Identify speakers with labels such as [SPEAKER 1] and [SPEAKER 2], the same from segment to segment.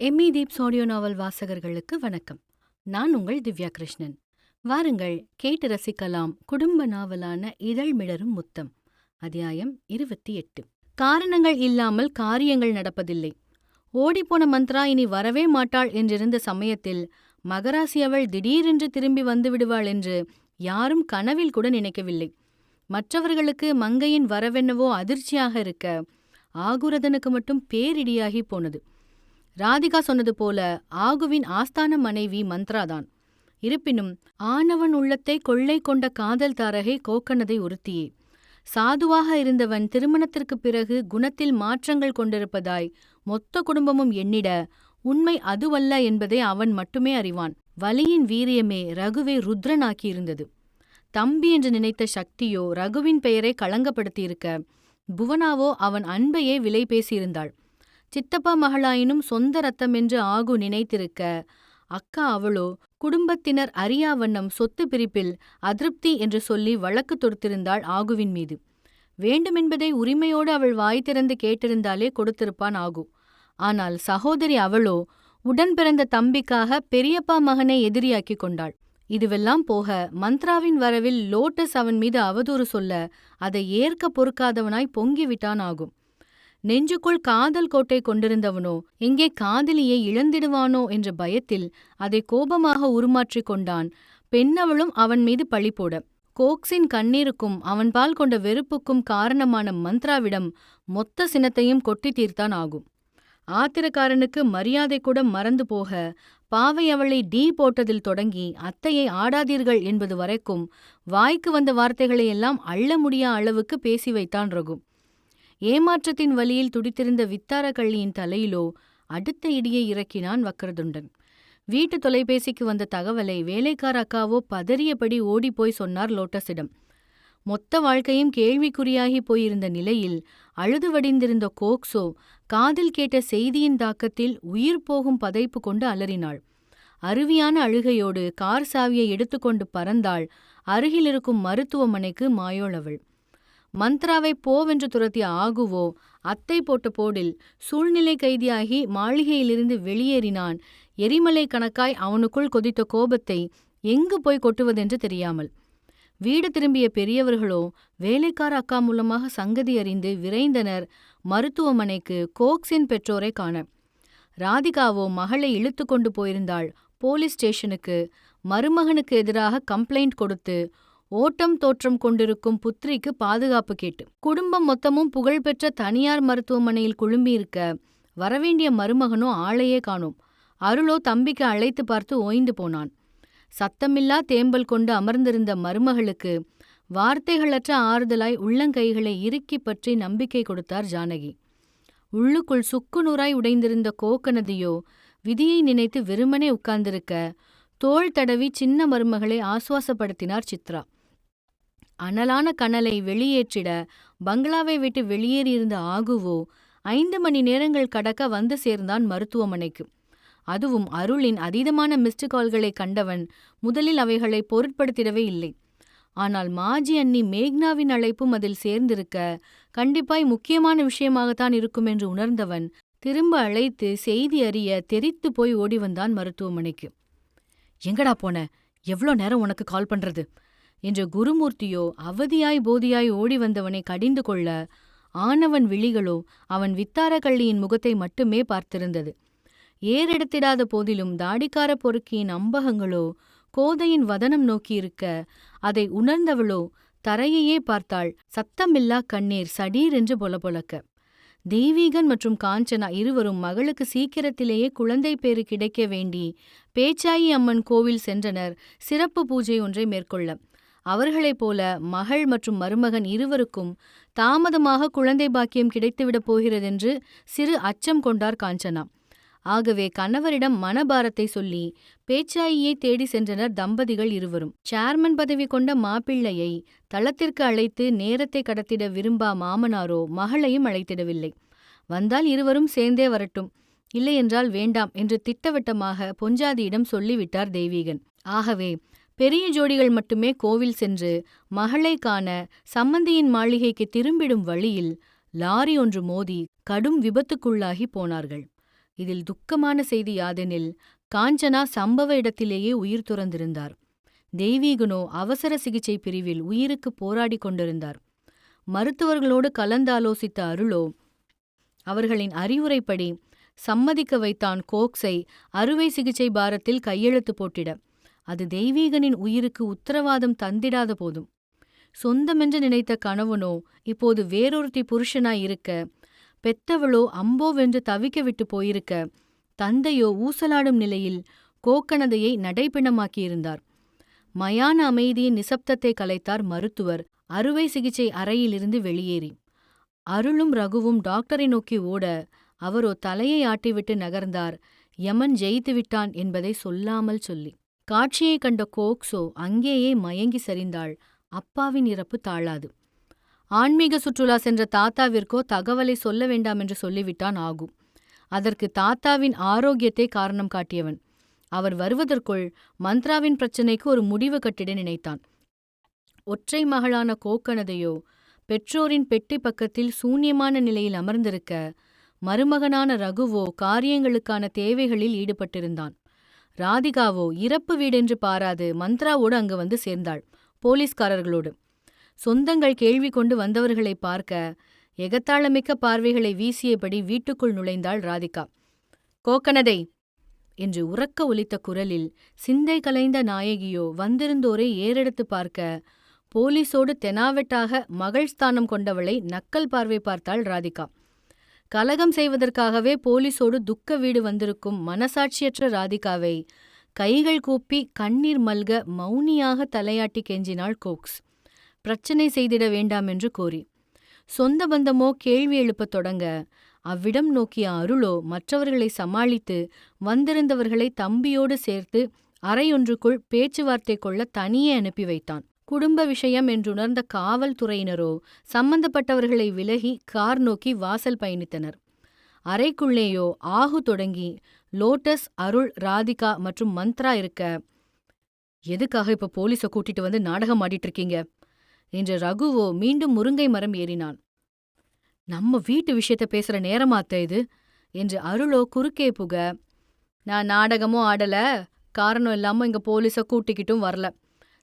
[SPEAKER 1] ME தீப்ஸ் audio நாவல் வாசகர்களுக்கு வணக்கம். நான் உங்கள் திவ்யா கிருஷ்ணன். வாருங்கள் கேட்டு ரசிக்கலாம் குடும்ப நாவலான இதழ் மிளரும் முத்தம் அத்தியாயம் இருபத்தி எட்டு. காரணங்கள் இல்லாமல் காரியங்கள் நடப்பதில்லை. ஓடிப்போன மந்த்ரா இனி வரவே மாட்டாள் என்றிருந்த சமயத்தில் மகராசி அவள் திடீரென்று திரும்பி வந்து விடுவாள் என்று யாரும் கனவில் கூட நினைக்கவில்லை. மற்றவர்களுக்கு மங்கையின் வரவென்னவோ அதிர்ச்சியாக இருக்க ஆகுரதனுக்கு மட்டும் பேரிடியாகி போனது. ராதிகா சொன்னது போல ஆகுவின் ஆஸ்தான மனைவி மந்த்ராதான். இருப்பினும் ஆணவன் உள்ளத்தை கொள்ளை கொண்ட காதல் தாரகை கோக்கனதை ஒருத்தியே சாதுவாக இருந்தவன் திருமணத்திற்குப் பிறகு குணத்தில் மாற்றங்கள் கொண்டிருப்பதாய் மொத்த குடும்பமும் எண்ணிட உண்மை அதுவல்ல என்பதை அவன் மட்டுமே அறிவான். வலியின் வீரியமே ரகுவை ருத்ரனாக்கியிருந்தது. தம்பி என்று நினைத்த சக்தியோ ரகுவின் பெயரை களங்கப்படுத்தியிருக்க புவனாவோ அவன் அன்பையே விலை பேசியிருந்தாள். சித்தப்பா மகளாயினும் சொந்த ரத்தமென்று ஆகு நினைத்திருக்க அக்கா அவளோ குடும்பத்தினர் அறியா வண்ணம் சொத்து பிரிப்பில் அதிருப்தி என்று சொல்லி வழக்கு தொடுத்திருந்தாள் ஆகுவின் மீது. வேண்டுமென்பதை உரிமையோடு அவள் வாய் திறந்து கேட்டிருந்தாலே கொடுத்திருப்பான் ஆகு. ஆனால் சகோதரி அவளோ உடன் பிறந்த தம்பிக்காக பெரியப்பா மகனை எதிரியாக்கி கொண்டாள். இதுவெல்லாம் போக மந்த்ராவின் வரவில் லோட்டஸ் அவன் மீது அவதூறு சொல்ல அதை ஏற்க பொறுக்காதவனாய் பொங்கிவிட்டான் ஆகும். நெஞ்சுக்குள் காதல் கோட்டை கொண்டிருந்தவனோ எங்கே காதலியை இழந்திடுவானோ என்ற பயத்தில் அதை கோபமாக உருமாற்றிக் கொண்டான். பெண்ணவளும் அவன் மீது பழி போட. கோக்ஸின் கண்ணீருக்கும் அவன்பால் கொண்ட வெறுப்புக்கும் காரணமான மந்த்ராவிடம் மொத்த சினத்தையும் கொட்டி தீர்த்தான் ஆகும். ஆத்திரக்காரனுக்கு மரியாதை கூட மறந்து போக பாவை அவளை டீ போட்டதில் தொடங்கி அத்தையை ஆடாதீர்கள் என்பது வரைக்கும் வாய்க்கு வந்த வார்த்தைகளையெல்லாம் அள்ள முடியா அளவுக்கு பேசி வைத்தான் ரகு. ஏமாற்றத்தின் வழியில் துடித்திருந்த வித்தார கள்ளியின் தலையிலோ அடுத்த இடியை இறக்கினான் வக்கரதுண்டன். வீட்டு தொலைபேசிக்கு வந்த தகவலை வேலைக்கார அக்காவோ பதறியபடி ஓடிப்போய் சொன்னார் லோட்டஸிடம். மொத்த வாழ்க்கையும் கேள்விக்குறியாகி போயிருந்த நிலையில் அழுது வடிந்திருந்த கோக்ஸோ காதில் கேட்ட செய்தியின் தாக்கத்தில் உயிர் போகும் பதைப்பு கொண்டு அலறினாள். அருவியான அழுகையோடு கார் சாவியை எடுத்துக்கொண்டு பறந்தாள் அருகிலிருக்கும் மருத்துவமனைக்கு மாயோளவள் மந்த்ராவை போவென்று துரத்திய ஆகுவோ அத்தை போட்ட போடில் சூழ்நிலை கைதியாகி மாளிகையிலிருந்து வெளியேறினான். எரிமலை கணக்காய் அவனுக்குள் கொதித்த கோபத்தை எங்கு போய் கொட்டுவதென்று தெரியாமல். வீடு திரும்பிய பெரியவர்களோ வேலைக்கார அக்கா மூலமாக சங்கதி அறிந்து விரைந்தனர். மருத்துவமனைக்கு கோக்ஸின் பெற்றோரை காண. ராதிகாவோ மகளை இழுத்து கொண்டு போயிருந்தாள். போலீஸ் ஸ்டேஷனுக்கு மருமகனுக்கு எதிராக கம்ப்ளைண்ட் கொடுத்து ஓட்டம் தோற்றம் கொண்டிருக்கும் புத்ரிக்கு பாதுகாப்பு கேட்டு. குடும்பம் மொத்தமும் புகழ்பெற்ற தனியார் மருத்துவமனையில் குழும்பியிருக்க வரவேண்டிய மருமகனோ ஆளையே காணோம். அருளோ தம்பிக்கு அழைத்து பார்த்து ஓய்ந்து போனான். சத்தமில்லா தேம்பல் கொண்டு அமர்ந்திருந்த மருமகளுக்கு வார்த்தைகளற்ற ஆறுதலாய் உள்ளங்கைகளை இறுக்கி பற்றி நம்பிக்கை கொடுத்தார் ஜானகி. உள்ளுக்குள் சுக்கு நூறாய் உடைந்திருந்த கோக்கனதியோ விதியை நினைத்து வெறுமனே உட்கார்ந்திருக்க தோள் தடவி சின்ன மருமகளை ஆசுவாசப்படுத்தினார் சித்ரா. அனலான கனலை வெளியேற்றிட பங்களாவை விட்டு வெளியேறியிருந்த ஆகுவோ ஐந்து மணி நேரங்கள் கடக்க வந்து சேர்ந்தான் மருத்துவமனைக்கு. அதுவும் அருளின் அதீதமான மிஸ்டு கால்களை கண்டவன் முதலில் அவைகளை பொருட்படுத்திடவே இல்லை. ஆனால் மாஜி அண்ணி மேக்னாவின் அழைப்பும் அதில் சேர்ந்திருக்க கண்டிப்பாய் முக்கியமான விஷயமாகத்தான் இருக்கும் என்று உணர்ந்தவன் திரும்ப அழைத்து செய்தி அறிய தெரித்து போய் ஓடி வந்தான் மருத்துவமனைக்கு. எங்கடா போன? எவ்வளோ நேரம் உனக்கு கால் பண்றது? என்ற குருமூர்த்தியோ அவதியாய் போதியாய் ஓடி வந்தவனை கடிந்து கொள்ள ஆனவன் விழிகளோ அவன் வித்தாரக்கள்ளியின் முகத்தை மட்டுமே பார்த்திருந்தது. ஏறெடுத்திடாத போதிலும் தாடிக்கார பொறுக்கியின் அம்பகங்களோ கோதையின் வதனம் நோக்கியிருக்க அதை உணர்ந்தவளோ தரையையே பார்த்தாள் சத்தமில்லா கண்ணீர் சடீரென்று பொலபொலக்க தெய்வீகன் மற்றும் காஞ்சனா இருவரும் மகளுக்கு சீக்கிரத்திலேயே குழந்தை பேறு கிடைக்க வேண்டி பேச்சாயி அம்மன் கோவில் சென்றனர். சிறப்பு பூஜை ஒன்றை மேற்கொள்ள அவர்களைப் போல மகள் மற்றும் மருமகன் இருவருக்கும் தாமதமாக குழந்தை பாக்கியம் கிடைத்துவிடப் போகிறதென்று சிறு அச்சம் கொண்டார் காஞ்சனா. ஆகவே கணவரிடம் மனபாரத்தை சொல்லி பேச்சாயியை தேடி சென்றனர் தம்பதிகள் இருவரும். சேர்மன் பதவி கொண்ட மாப்பிள்ளையை தளத்திற்கு அழைத்து நேரத்தை கடத்திட விரும்பா மாமனாரோ மகளையும் அழைத்திடவில்லை. வந்தால் இருவரும் சேர்ந்தே வரட்டும். இல்லையென்றால் வேண்டாம் என்று திட்டவட்டமாக பொஞ்சாதியிடம் சொல்லிவிட்டார் தெய்வீகன். ஆகவே பெரிய ஜோடிகள் மட்டுமே கோவில் சென்று மகளை காண சம்மந்தியின் மாளிகைக்கு திரும்பிடும் வழியில் லாரி ஒன்று மோதி கடும் விபத்துக்குள்ளாகி போனார்கள். இதில் துக்கமான செய்தி யாதெனில் காஞ்சனா சம்பவ இடத்திலேயே உயிர் துறந்திருந்தார். தெய்வீகனோ அவசர சிகிச்சை பிரிவில் உயிருக்கு போராடிக் கொண்டிருந்தார். மருத்துவர்களோடு கலந்தாலோசித்த அருளோ அவர்களின் அறிவுரைப்படி சம்மதிக்க வைத்தான் கோக்ஸை அறுவை சிகிச்சை பாரத்தில் கையெழுத்து போட்டிட அது தெய்வீகனின் உயிருக்கு உத்தரவாதம் தந்திடாத போதும். சொந்தமென்று நினைத்த கணவனோ இப்போது வேறொருத்தி புருஷனாய் இருக்க பெத்தவளோ அம்போவென்று தவிக்க விட்டு போயிருக்க தந்தையோ ஊசலாடும் நிலையில் கோக்கனதையை நடைப்பிணமாக்கியிருந்தார். மயான அமைதியின் நிசப்தத்தை கலைத்தார் மருத்துவர் அறுவை சிகிச்சை அறையிலிருந்து வெளியேறி. அருளும் ரகுவும் டாக்டரை நோக்கி ஓட அவரோ தலையை ஆட்டிவிட்டு நகர்ந்தார் யமன் ஜெயித்து விட்டான் என்பதை சொல்லாமல் சொல்லி. காட்சியைக் கண்ட கோக்ஸோ அங்கேயே மயங்கி சரிந்தாள். அப்பாவின் இறப்பு தாழாது. ஆன்மீக சுற்றுலா சென்ற தாத்தாவிற்கோ தகவலை சொல்ல வேண்டாம் என்று சொல்லிவிட்டான் ஆகு. அதற்கு தாத்தாவின் ஆரோக்கியத்தை காரணம் காட்டியவன். அவர் வருவதற்குள் மந்த்ராவின் பிரச்சினைக்கு ஒரு முடிவு கட்டிட நினைத்தான். ஒற்றை மகளான கோக்கனதையோ பெற்றோரின் பெட்டி பக்கத்தில் சூன்யமான நிலையில் அமர்ந்திருக்க மருமகனான ரகுவோ காரியங்களுக்கான தேவைகளில் ஈடுபட்டிருந்தான். ராதிகாவோ இறப்பு வீடென்று பாராது மந்த்ராவோடு அங்கு வந்து சேர்ந்தாள் போலீஸ்காரர்களோடு. சொந்தங்கள் கேள்வி கொண்டு வந்தவர்களை பார்க்க எகத்தாளமிக்க பார்வைகளை வீசியபடி வீட்டுக்குள் நுழைந்தாள் ராதிகா. கோக்கனதை என்று உறக்க ஒலித்த குரலில் சிந்தை கலைந்த நாயகியோ வந்திருந்தோரை ஏறெடுத்து பார்க்க போலீசோடு தெனாவெட்டாக மகள் ஸ்தானம் கொண்டவளை நக்கல் பார்வை பார்த்தாள் ராதிகா. கலகம் செய்வதற்காகவே போலீஸோடு துக்க வீடு வந்திருக்கும் மனசாட்சியற்ற ராதிகாவை கைகள் கூப்பி கண்ணீர் மல்க மௌனியாக தலையாட்டி கெஞ்சினாள் கோக்ஸ். பிரச்சனை செய்திட வேண்டாம் என்று கோரி சொந்த பந்தமோ கேள்வி எழுப்பத் தொடங்க. அவ்விடம் நோக்கிய அருளோ மற்றவர்களை சமாளித்து வந்திருந்தவர்களை தம்பியோடு சேர்த்து அறையொன்றுக்குள் பேச்சுவார்த்தை கொள்ள தனியே அனுப்பி வைத்தான். குடும்ப விஷயம் என்றுணர்ந்த காவல்துறையினரோ சம்பந்தப்பட்டவர்களை விலகி கார் நோக்கி வாசல் பயணித்தனர். அறைக்குள்ளேயோ ஆகு தொடங்கி லோட்டஸ் அருள் ராதிகா மற்றும் மந்த்ரா இருக்க எதுக்காக இப்ப போலீஸ கூட்டிட்டு வந்து நாடகம் ஆடிட்டு இருக்கீங்க என்று ரகுவோ மீண்டும் முருங்கை மரம் ஏறினான். நம்ம வீட்டு விஷயத்த பேசுற நேரமாத்த இது? என்று அருளோ குறுக்கே புக நான் நாடகமும் ஆடல காரணம் இல்லாம இங்க போலீஸ கூட்டிக்கிட்டும் வரல.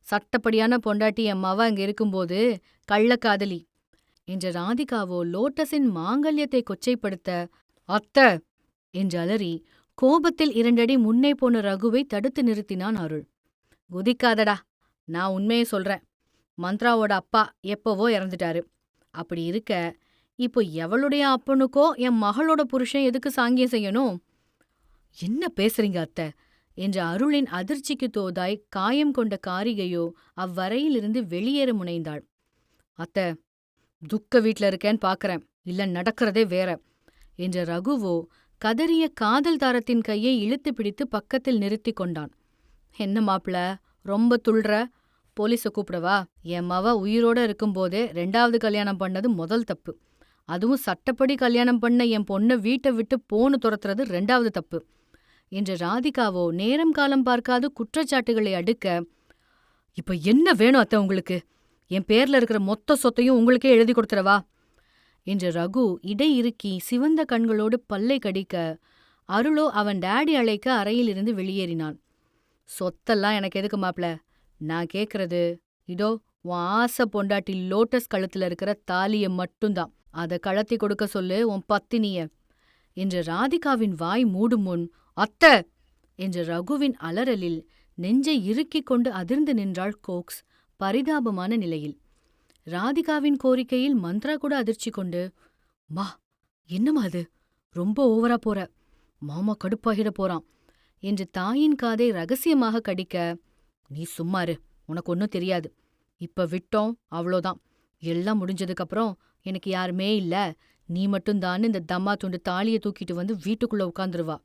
[SPEAKER 1] சட்டப்படியான பொண்டாட்டி என் அங்க இருக்கும்போது கள்ளக்காதலி. என்ற ராதிகாவோ லோட்டஸின் மாங்கல்யத்தை கொச்சைப்படுத்த அத்த! என்று அலறி கோபத்தில் இரண்டடி முன்னே போன ரகுவை தடுத்து நிறுத்தினான் அருள். குதிக்காதடா நான் உண்மையை சொல்றேன். மந்த்ராவோட அப்பா எப்பவோ இறந்துட்டாரு. அப்படி இருக்க இப்போ எவளுடைய அப்பனுக்கோ என் மகளோட புருஷன் எதுக்கு சாங்கியம் செய்யணும்? என்ன பேசுறீங்க அத்தை? என்ற அருளின் அதிர்ச்சிக்கு தோதாய் காயம் கொண்ட காரிகையோ அவ்வரையிலிருந்து வெளியேற முனைந்தாள். அத்த துக்க வீட்ல இருக்கேன்னு பாக்கறேன். இல்ல நடக்கிறதே வேற என்ற ரகுவோ கதறிய காதல் தாரத்தின் கையை இழுத்து பிடித்து பக்கத்தில் நிறுத்தி கொண்டான். என்ன மாப்பிள ரொம்ப துள்ற? போலீஸ கூப்பிடவா? என் மவ உயிரோட இருக்கும்போதே ரெண்டாவது கல்யாணம் பண்ணது முதல் தப்பு. அதுவும் சட்டப்படி கல்யாணம் பண்ண என் பொண்ணை வீட்டை விட்டு போன்னு துரத்துறது ரெண்டாவது தப்பு. என்ற ராதிகாவோ நேரம் காலம் பார்க்காது குற்றச்சாட்டுகளை அடுக்க இப்ப என்ன வேணும் அத்தை உங்களுக்கு? என் பேர்ல இருக்கிற மொத்த சொத்தையும் உங்களுக்கே எழுதி கொடுத்துறவா என்ற ரகு இடை இறுக்கி சிவந்த கண்களோடு பல்லை கடிக்க அருளோ அவன் டேடி அழைக்க அறையிலிருந்து வெளியேறினான். சொத்தெல்லாம் எனக்கு எதுக்கு மாப்ள? நான் கேக்குறது இதோ உன் ஆசை பொண்டாட்டி லோட்டஸ் கழுத்துல இருக்கிற தாலிய மட்டும்தான். அத கழத்தி கொடுக்க சொல்லு உன் பத்தினிய. என்று ராதிகாவின் வாய் மூடும் முன் அத்த! என்ற ரகுவின் அலறலில் நெஞ்சை இறுக்கிக் கொண்டு அதிர்ந்து நின்றாள் கோக்ஸ் பரிதாபமான நிலையில். ராதிகாவின் கோரிக்கையில் மந்த்ரா கூட அதிர்ச்சி கொண்டு மா என்னம்மா அது ரொம்ப ஓவரா போற. மாமா கடுப்பாகிட போறான். என்று தாயின் காதை ரகசியமாக கடிக்க நீ சும்மாரு உனக்கு ஒன்னும் தெரியாது. இப்ப விட்டோம் அவ்வளோதான் எல்லாம் முடிஞ்சதுக்கப்புறம் எனக்கு யாருமே இல்ல. நீ மட்டும்தான் இந்த தம்மா துண்டு தாலியை தூக்கிட்டு வந்து வீட்டுக்குள்ள உட்காந்துருவா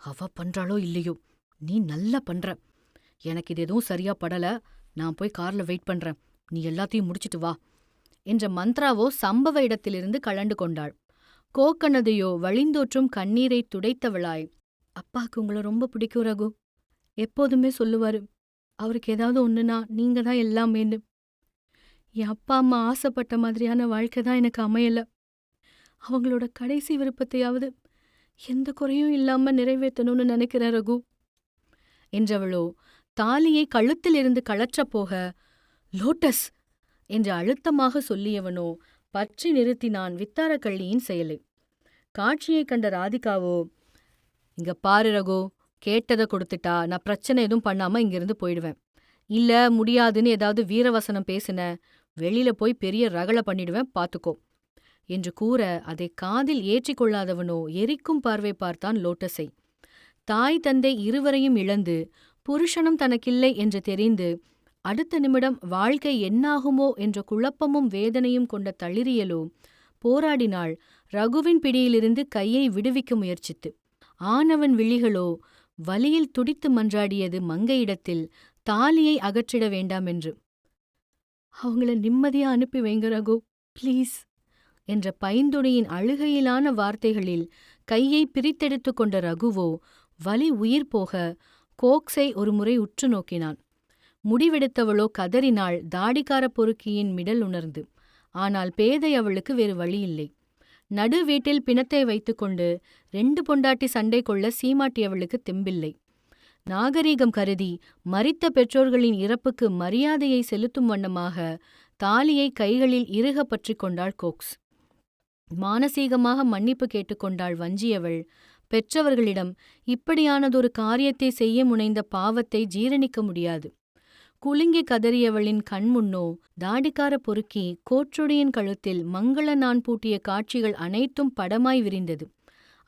[SPEAKER 1] அவ பண்றாளோ இல்லையோ? நீ நல்லா பண்ற. எனக்கு இது எதுவும் சரியா படல. நான் போய் கார்ல வெயிட் பண்றேன். நீ எல்லாத்தையும் முடிச்சிட்டு வா என்ற மந்த்ராவோ சம்பவ இடத்திலிருந்து கலண்டு கொண்டாள். கோக்கனதையோ வழிந்தோற்றும் கண்ணீரை துடைத்தவளாய் அப்பாக்கு உங்களை ரொம்ப பிடிக்கும் ரகு. எப்போதுமே சொல்லுவாரு அவருக்கு ஏதாவது ஒண்ணுனா நீங்க தான் எல்லாமேன்னு. என் அப்பா அம்மா ஆசைப்பட்ட மாதிரியான வாழ்க்கை தான் எனக்கு அமையல. அவங்களோட கடைசி விருப்பத்தையாவது எந்த குறையும் இல்லாம நிறைவேற்றணும்னு நினைக்கிறேன் ரகு. என்றவளோ தாலியை கழுத்திலிருந்து கழற்றப் போக லோட்டஸ்! என்று அழுத்தமாக சொல்லியவனோ பற்றி நிறுத்தினான் வித்தாரக்கள்ளியின் செயலை. காட்சியைக் கண்ட ராதிகாவோ இங்க பாரு ரகு கேட்டதை கொடுத்துட்டா நான் பிரச்சனை எதுவும் பண்ணாம இங்கிருந்து போயிடுவேன். இல்ல முடியாதுன்னு ஏதாவது வீரவசனம் பேசுன வெளியில போய் பெரிய ரகள பண்ணிடுவேன் பாத்துக்கோ. என்று கூற அதை காதில் ஏற்றிக்கொள்ளாதவனோ எரிக்கும் பார்வை பார்த்தான் லோட்டஸை. தாய் தந்தை இருவரையும் இழந்து புருஷனும் தனக்கில்லை என்று தெரிந்து அடுத்த நிமிடம் வாழ்க்கை என்னாகுமோ என்ற குழப்பமும் வேதனையும் கொண்ட தளிரியலோ போராடினாள் ரகுவின் பிடியிலிருந்து கையை விடுவிக்க முயற்சித்து. ஆனவன் விழிகளோ வலியில் துடித்து மன்றாடியது மங்கையிடத்தில் தாலியை அகற்றிட வேண்டாம் என்று. அவங்கள நிம்மதியா அனுப்பி வைங்க ரகு ப்ளீஸ். என்ற பைந்துணியின் அழுகையிலான வார்த்தைகளில் கையை பிரித்தெடுத்து கொண்ட ரகுவோ வலி உயிர் போக கோக்ஸை ஒருமுறை உற்று நோக்கினான். முடிவெடுத்தவளோ கதறினாள் தாடிக்கார பொறுக்கியின் மிடல் உணர்ந்து. ஆனால் பேதை அவளுக்கு வேறு வழியில்லை. நடு வீட்டில் பிணத்தை வைத்துக்கொண்டு ரெண்டு பொண்டாட்டி சண்டை கொள்ள சீமாட்டியவளுக்கு தெம்பில்லை. நாகரீகம் கருதி மறித்த பெற்றோர்களின் இறப்புக்கு மரியாதையை செலுத்தும் வண்ணமாக தாலியை கைகளில் இறுக பற்றி கொண்டாள் கோக்ஸ். மானசீகமாக மன்னிப்பு கேட்டுக்கொண்டாள் வஞ்சியவள். பெற்றவர்களிடம் இப்படியானதொரு காரியத்தை செய்ய முனைந்த பாவத்தை ஜீரணிக்க முடியாது. குலுங்கி கதறியவளின் கண்முன்னோ தாடிக்கார பொறுக்கி கோற்றொடியின் கழுத்தில் மங்கள நான் பூட்டிய காட்சிகள் அனைத்தும் படமாய் விரிந்தது.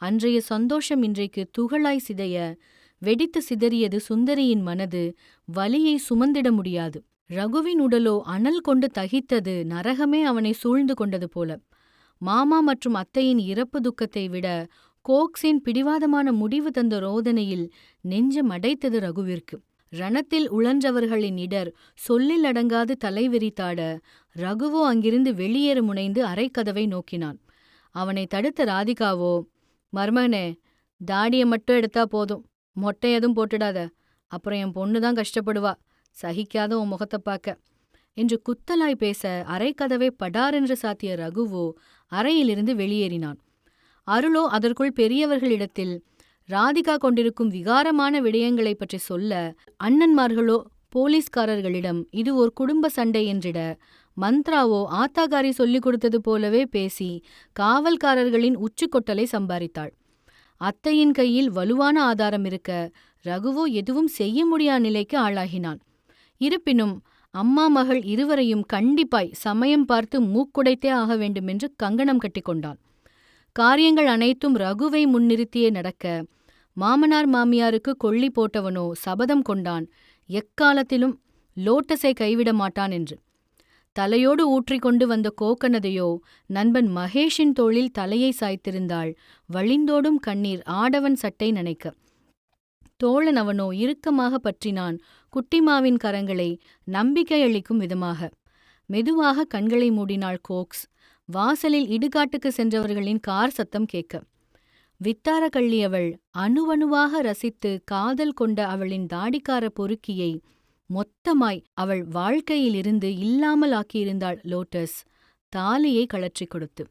[SPEAKER 1] அன்றைய சந்தோஷம் இன்றைக்கு துகளாய் சிதைய வெடித்து சிதறியது சுந்தரியின் மனது வலியை சுமந்திட முடியாது. ரகுவின் உடலோ அனல் கொண்டு தகித்தது நரகமே அவனை சூழ்ந்து கொண்டது போல. மாமா மற்றும் அத்தையின் இறப்பு துக்கத்தை விட கோக்ஸின் பிடிவாதமான முடிவு தந்த ரோதனையில் நெஞ்சம் அடைத்தது ரகுவிற்கு. ரணத்தில் உழன்றவர்களின் இடர் சொல்லில் அடங்காது தலைவிரித்தாட ரகுவோ அங்கிருந்து வெளியேற முனைந்து அரைக்கதவை நோக்கினான். அவனை தடுத்த ராதிகாவோ மர்மனே தாடியை மட்டும் எடுத்தா போதும் மொட்டை எதுவும் போட்டுடாத அப்புறம் என் பொண்ணு தான் கஷ்டப்படுவா சகிக்காத உன் முகத்தை பார்க்க. என்று குத்தலாய் பேச அரைக்கதவை படாரென்று சாத்திய ரகுவோ அறையிலிருந்து வெளியேறினான். அருளோ அதற்குள் பெரியவர்களிடத்தில் ராதிகா கொண்டிருக்கும் விகாரமான விடயங்களைப் பற்றி சொல்ல அண்ணன்மார்களோ போலீஸ்காரர்களிடம் இது ஒரு குடும்ப சண்டை என்றிட மந்த்ராவோ ஆத்தாகாரி சொல்லிக் கொடுத்தது போலவே பேசி காவல்காரர்களின் உச்சிக்கொட்டலை சம்பாதித்தாள் அத்தையின் கையில் வலுவான ஆதாரம் இருக்க ரகுவோ எதுவும் செய்ய முடியா நிலைக்கு ஆளாகினான். இருப்பினும் அம்மா மகள் இருவரையும் கண்டிப்பாய் சமயம் பார்த்து மூக்குடைத்தே ஆக வேண்டுமென்று கங்கணம் கட்டிக்கொண்டான் காரியங்கள் அனைத்தும் ரகுவை முன்னிறுத்தியே நடக்க மாமனார் மாமியாருக்கு கொள்ளி போட்டவனோ சபதம் கொண்டான். எக்காலத்திலும் லோட்டஸை கைவிட மாட்டான் என்று. தலையோடு ஊற்றிக்கொண்டு வந்த கோக்கனதையோ நண்பன் மகேஷின் தோளில் தலையை சாய்த்திருந்தாள். வழிந்தோடும் கண்ணீர் ஆடவன் சட்டை நனைக்க. தோழன் அவனோ இறுக்கமாக பற்றினான். குட்டிமாவின் கரங்களை நம்பிக்கையளிக்கும் விதமாக. மெதுவாக கண்களை மூடினாள் கோக்ஸ். வாசலில் இடுகாட்டுக்கு சென்றவர்களின் கார் சத்தம் கேட்க. வித்தார கள்ளியவள் அணுவணுவாக ரசித்து காதல் கொண்ட அவளின் தாடிக்கார பொறுக்கியை மொத்தமாய் அவள் வாழ்க்கையிலிருந்து இல்லாமல் ஆக்கியிருந்தாள் லோட்டஸ். தாலியை கழற்றிக் கொடுத்து.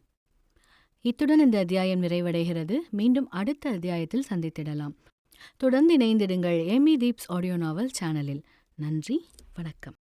[SPEAKER 1] இத்துடன் இந்த அத்தியாயம் நிறைவடைகிறது. மீண்டும் அடுத்த அத்தியாயத்தில் சந்தித்திடலாம். தொடர்ந்து இணைந்திடுங்கள் எமி தீப்ஸ் ஆடியோ நாவல் சேனலில். நன்றி வணக்கம்.